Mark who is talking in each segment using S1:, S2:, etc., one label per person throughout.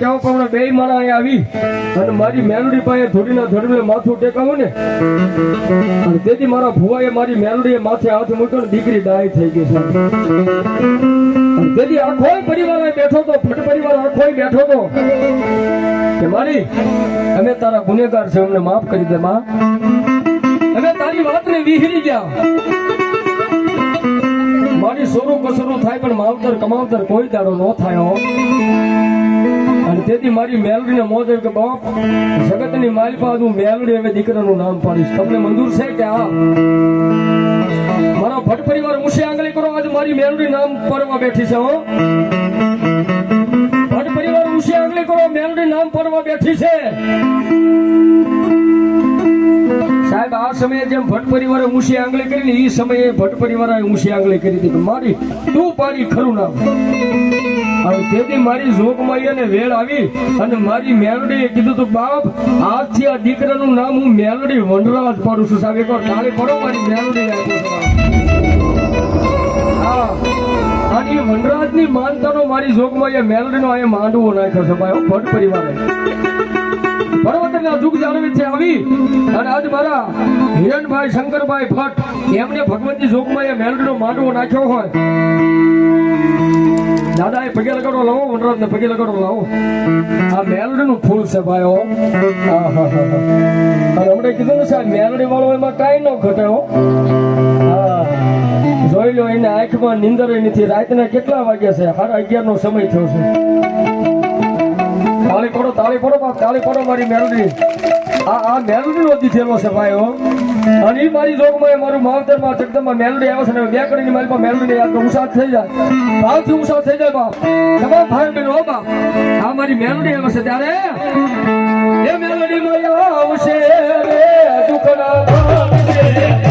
S1: માં પણ બે માણા અહીંયા આવી અને મારી મેલડી પાસે થોડીના ધડબડે માથું ટેકાવું ને, અને તેથી મારા ભુવાએ મારી મેલડીએ માથે હાથ મૂક્યો ને દીકરી ડાય થઈ ગઈ છે. તેથી આખો પરિવાર બેઠો તો ફટ પરિવાર આખો બેઠો તો કે મારી, અમે તારા ગુનેગાર છે, અમને માફ કરી દે માં. અમે તારી વાતને વિહરી ગયા. મારી સોરું કસરું થાય પણ માવતર કમાવતર કોઈ દાડો ન થાય અને તેથી મારી મેલડીને મોજ આવી કે, બાપ, જગતની પાસે હું મેલડી હવે દીકરાનું નામ પાડીશ. તમને મંજૂર છે કે હા? મારા ભટ્ટ પરિવાર મુશે આંગળી કરો, આજે મારી મેલડી નામ પડવા બેઠી છે, હો. ભટ્ટ પરિવાર મુશે આંગળી કરો, મેલડી નામ પડવા બેઠી છે. સાહેબ, આ સમયે જેમ ભટ્ટ પરિવારે ઊંચી આંગળી કરી એ સમયે ભટ્ટ પરિવારે ઊંચી આંગળી કરી હતી મારી, તું પાડી ખરું નામ. અને તેથી મારી જોગમાઈ અને વેળ આવી અને મારી મેલડીએ કીધું તું, બાપ આજથી આ દીકરાનું નામ હું મેલડી વનરાજ પાડું છું. સાહેબ, એકવાર તાળી પડો, મારી મેલડી હા. અને એ વનરાજની માનતાનો મારી જોગમાઈએ મેલડીનો અહીંયા માંડવો નાખ્યો છે, ભાઈ ભટ્ટ પરિવારે. પર્વતના દુઃખ જાળવી છે આવી. અને આજ મારા હિરણભાઈ શંકરભાઈ ભટ્ટ, એમને ભગવંતી જોગમાં એ મેલડીનો માંડવો નાખ્યો હોય. દાદા એ પગે લગાડો લાવો વનરાજ ને પગે લગાડો લાવો. આ મેલડીનું ફૂલ છે ભાઈ અને હમણાં કીધું ને સાહેબ મેલડી વાળો એમાં કાંઈ ન ઘટે, હો. હા. જોઈ લો એને આંખમાં નીંદર નથી. રાતના કેટલા વાગ્યા છે? સાડા અગિયાર નો સમય થયો છે. તાળી પડો તાળી પડો બાપ, તાળી પડો મારી મેલડી આ આ મેલડી નો દીધેલો છે ભાઈ અને ઈ મારી જોગમાં એ મારું માવતરમાં જગદંબા મેલડી આવે છે ને બે કરીને મારી પાસે મેલડી યાદ ઉષા થઈ જાય. ભાવથી ઉષા થઈ જાય, બાપ. તમામ ભાઈ બહેનો બાપ. આ મારી મેલડી આવે છે ત્યારે. એ મેલડી માં આવશે રે, દુખના ભાંગશે.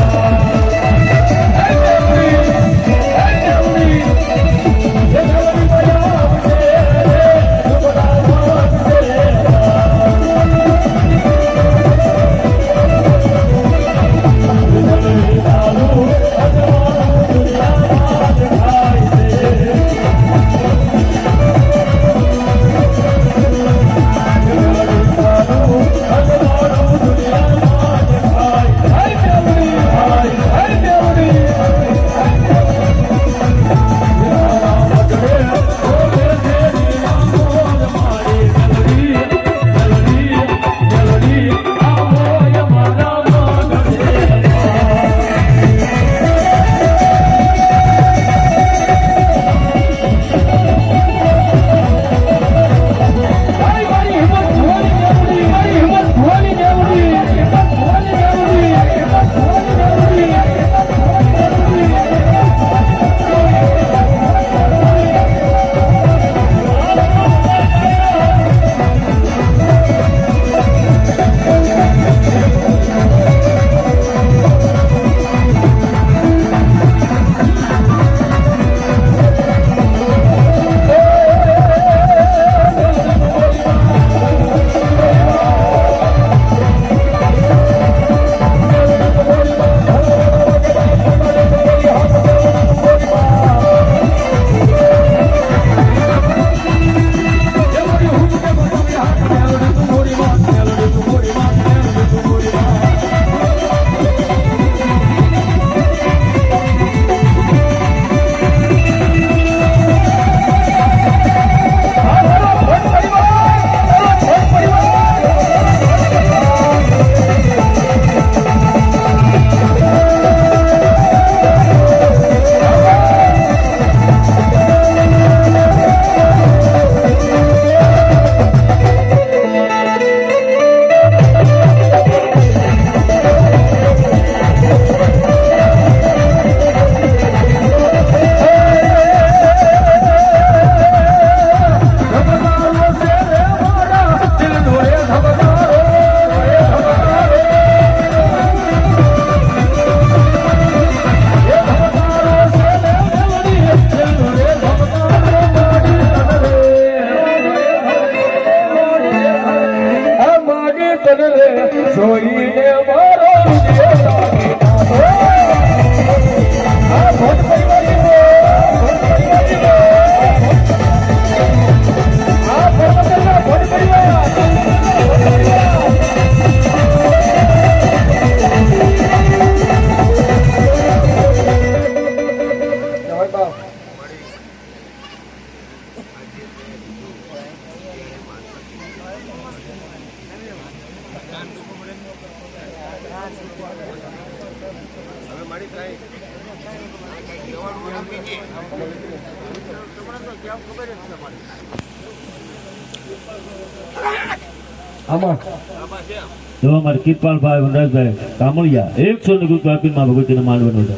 S2: તો અમારે કિરપાલભાઈ વનરાજભાઈ કામળિયા એકસો ને રૂપિયા આપીને માં ભગવતીને માંડવાનો છે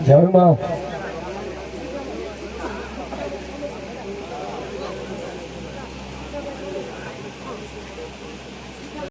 S1: 两位妈